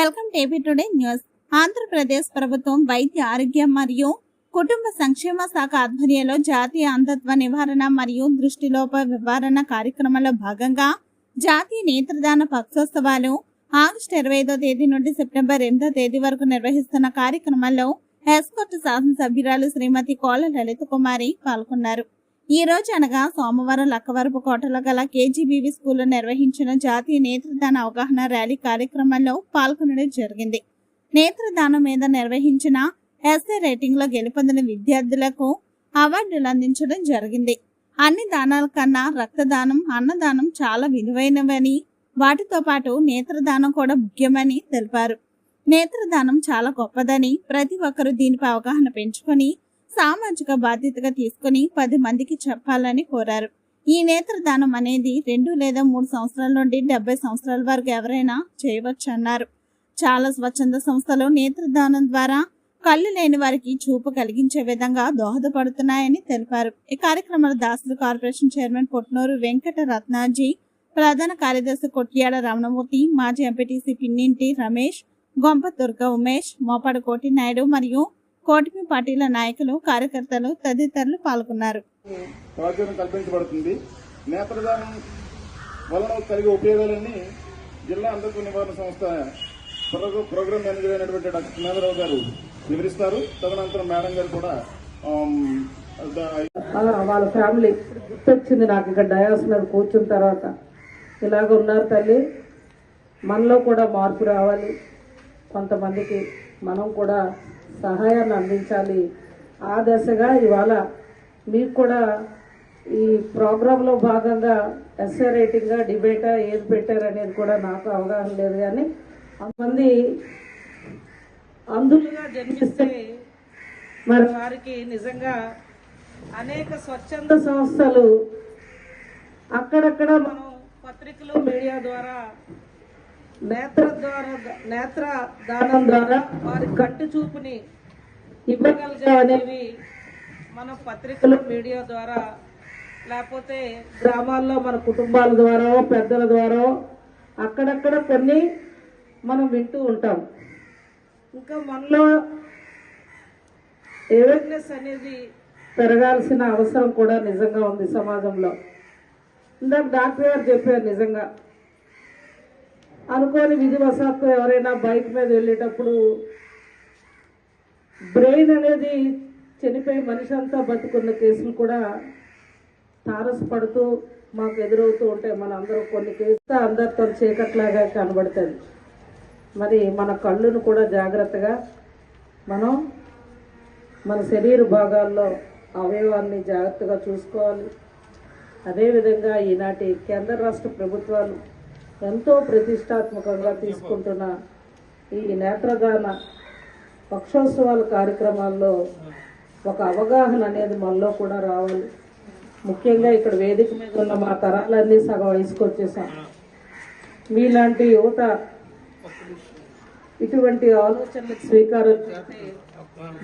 Welcome AP today news. Andhra Pradesh ప్రభుత్వం వైద్య ఆరోగ్యం మరియు కుటుంబ సంక్షేమ శాఖ ఆధ్వర్యంలో జాతీయ అంధత్వ నివారణ మరియు దృష్టిలోప నివారణ కార్యక్రమంలో భాగంగా జాతీయ నేత్రదాన పక్షోత్సవాలు ఆగస్టు ఇరవై ఐదో తేదీ నుండి సెప్టెంబర్ ఎనిమిదో తేదీ వరకు నిర్వహిస్తున్న కార్యక్రమంలో ఎస్కోట్ శాసనసభ్యురాలు శ్రీమతి కోల లలిత కుమారి పాల్గొన్నారు. ఈ రోజు అనగా సోమవారం లక్కవరపు కోటలో గల కేజీబీవీ స్కూల్లో నిర్వహించిన జాతీయ నేత్రదాన అవగాహన ర్యాలీ కార్యక్రమంలో పాల్గొనడం జరిగింది. నేత్రదానం మీద నిర్వహించిన ఎస్ఏ రేటింగ్లో గెలుపొందిన విద్యార్థులకు అవార్డులు అందించడం జరిగింది. అన్ని దానాల కన్నా రక్తదానం అన్నదానం చాలా విలువైనవని వాటితో పాటు నేత్రదానం కూడా ముఖ్యమని తెలిపారు. నేత్రదానం చాలా గొప్పదని ప్రతి ఒక్కరూ దీనిపై అవగాహన పెంచుకొని సామాజిక బాధ్యతగా తీసుకుని పది మందికి చెప్పాలని కోరారు. ఈ నేత్రదానం అనేది రెండు లేదా మూడు సంవత్సరాల నుండి డెబ్బై సంవత్సరాల వరకు ఎవరైనా చేయవచ్చన్నారు. చాలా స్వచ్ఛంద సంస్థలు నేత్రదానం ద్వారా కళ్ళు లేని వారికి చూపు కలిగించే విధంగా దోహదపడుతున్నాయని తెలిపారు. ఈ కార్యక్రమంలో దాసులు కార్పొరేషన్ చైర్మన్ పొట్నూరు వెంకట రత్నాజీ ప్రధాన కార్యదర్శి కొట్యాడ రమణమూర్తి మాజీ ఎంపీటీసీ పిన్నింటి రమేష్ గొంప దుర్గ ఉమేష్ మోపాడు కోటి నాయుడు మరియు కోటిమి పార్టీల నాయకులు కార్యకర్తలు తదితరులు పాల్గొన్నారు. ప్రాచుర్యం కల్పించబడుతుంది. నేత్రదానం వలన కలిగే ఉపయోగాలన్నీ జిల్లా అంధత్వ నివారణ సంస్థ ప్రోగ్రా- ప్రోగ్రామ్ మేనేజర్ అయినటువంటి డాక్టర్ సుమేంద్రరావు గారు వివరిస్తారు. తదనంతరం మేడం గారు కూడా వాళ్ళ ఫ్యామిలీ గుర్తొచ్చింది నాకు. ఇక్కడ డయాస్ మీద కూర్చున్న తర్వాత ఇలాగ ఉన్నారు తల్లి. మనలో కూడా మార్పు రావాలి. కొంతమందికి మనం కూడా సహాయాన్ని అందించాలి. ఆ దశగా ఇవాళ మీకు కూడా ఈ ప్రోగ్రాంలో భాగంగా ఎస్ఏ రేటింగ్గా డిబేటా ఏది పెట్టారు అనేది కూడా నాకు అవగాహన లేదు కానీ కొంతమంది అందులుగా జన్మిస్తే మరి వారికి నిజంగా అనేక స్వచ్ఛంద సంస్థలు అక్కడక్కడ మనం పత్రికలు మీడియా ద్వారా నేత్ర ద్వారా నేత్ర దానం ద్వారా వారి కంటి చూపుని ఇవ్వగలిగా మన పత్రికలు మీడియా ద్వారా లేకపోతే గ్రామాల్లో మన కుటుంబాల ద్వారా పెద్దల ద్వారా అక్కడక్కడ కొన్ని మనం వింటూ ఉంటాం. ఇంకా మనలో అవేర్నెస్ అనేది పెరగాల్సిన అవసరం కూడా నిజంగా ఉంది సమాజంలో. ఇందాక డాక్టర్ గారు చెప్పారు నిజంగా. అనుకోని విధివశాత్తు ఎవరైనా బైక్ మీద వెళ్ళేటప్పుడు బ్రెయిన్ అనేది చనిపోయి మనిషి అంతా బతుకున్న కేసులు కూడా తారసపడుతూ మాకు ఎదురవుతూ ఉంటాయి. మన అందరూ కొన్ని కేసులు అందరితో చీకట్లాగా కనబడుతుంది మరి మన కళ్ళును కూడా జాగ్రత్తగా మనం మన శరీర భాగాల్లో అవయవాన్ని జాగ్రత్తగా చూసుకోవాలి. అదేవిధంగా ఈనాటి కేంద్ర రాష్ట్ర ప్రభుత్వాలు ఎంతో ప్రతిష్టాత్మకంగా తీసుకుంటున్న ఈ నేత్రదాన పక్షోత్సవాల కార్యక్రమాల్లో ఒక అవగాహన అనేది మనలో కూడా రావాలి. ముఖ్యంగా ఇక్కడ వేదిక మీద ఉన్న మా తరాలన్నీ సగం వయసుకు వచ్చేసాం. మీలాంటి యువత ఇటువంటి ఆలోచనలకు స్వీకారం చేస్తే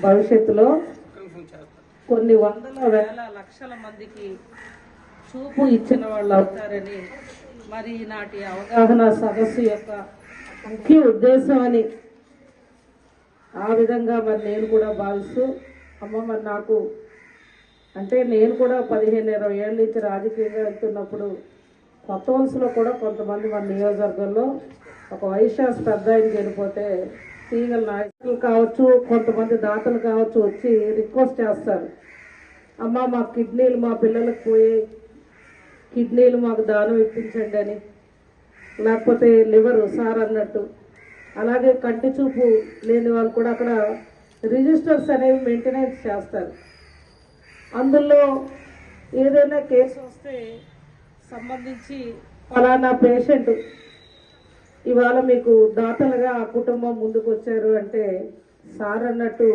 భవిష్యత్తులో కొన్ని వందల వేల లక్షల మందికి చూపు ఇచ్చిన వాళ్ళు అవుతారని మరి నాటి అవగాహన సదస్సు యొక్క ముఖ్య ఉద్దేశం అని ఆ విధంగా మరి నేను కూడా భావిస్తూ అమ్మ మరి నాకు అంటే నేను కూడా పదిహేను ఇరవై ఏళ్ళ నుంచి రాజకీయంగా వెళ్తున్నప్పుడు కొత్త వలసలో కూడా కొంతమంది మన నియోజకవర్గంలో ఒక వైశాస్ పెద్ద ఆయన చనిపోతే తీగల నాయకులు కావచ్చు కొంతమంది దాతలు కావచ్చు వచ్చి రిక్వెస్ట్ చేస్తారు. అమ్మ మా కిడ్నీలు మా పిల్లలకు పోయి కిడ్నీలు మాకు దానం ఇప్పించండి అని. లేకపోతే లివర్ సార్ అన్నట్టు. అలాగే కంటి చూపు లేని వాళ్ళు కూడా అక్కడ రిజిస్టర్స్ అనేవి మెయింటెనెన్స్ చేస్తారు. అందులో ఏదైనా కేసు వస్తే సంబంధించి ఫలానా పేషెంట్ ఇవాళ మీకు దాతలుగా ఆ కుటుంబం ముందుకు వచ్చారు అంటే సార్ అన్నట్టు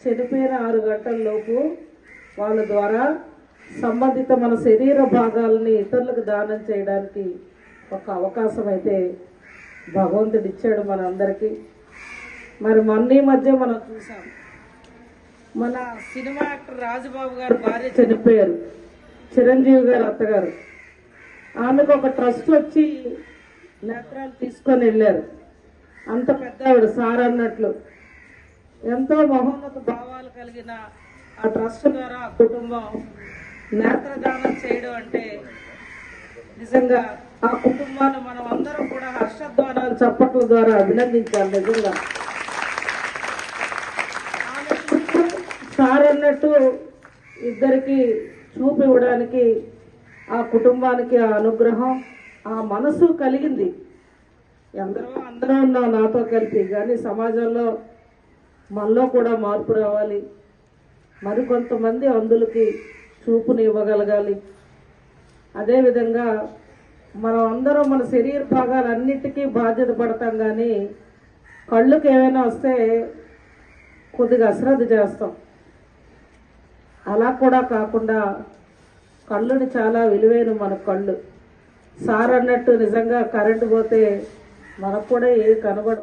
చనిపోయిన ఆరు గంటల లోపు వాళ్ళ ద్వారా సంబంధిత మన శరీర భాగాలని ఇతరులకు దానం చేయడానికి ఒక అవకాశం అయితే భగవంతుడు ఇచ్చాడు మనందరికీ మరి మొన్న ఈ మధ్య మనం చూసాం మన సినిమా యాక్టర్ రాజబాబు గారు భార్య చనిపోయారు చిరంజీవి గారు అత్తగారు. ఆమెకు ఒక ట్రస్ట్ వచ్చి నేత్రాలు తీసుకొని వెళ్ళారు. అంత పెద్దవాడు సార్ అన్నట్లు. ఎంతో మహోన్నత భావాలు కలిగిన ఆ ట్రస్ట్ ద్వారా కుటుంబం నేత్రదానం చేయడం అంటే నిజంగా ఆ కుటుంబాన్ని మనం అందరం కూడా హర్షద్వారాలు చప్పట్ల ద్వారా అభినందించాలి నిజంగా. సార్ అన్నట్టు ఇద్దరికి చూపు ఇవ్వడానికి ఆ కుటుంబానికి ఆ అనుగ్రహం ఆ మనసు కలిగింది. ఎందరో అందరూ ఉన్నాం నాతో కలిపి కానీ సమాజంలో మనలో కూడా మార్పు రావాలి. మరికొంతమంది అందులకి చూపుని ఇవ్వగలగాలి. అదేవిధంగా మనం అందరం మన శరీర భాగాలన్నిటికీ బాధ్యత పడతాం కానీ కళ్ళుకి ఏమైనా వస్తే కొద్దిగా అశ్రద్ధ చేస్తాం. అలా కూడా కాకుండా కళ్ళుని చాలా విలువైన మన కళ్ళు. సార్ అన్నట్టు నిజంగా కరెంటు పోతే మనకు కూడా ఏ కనబడ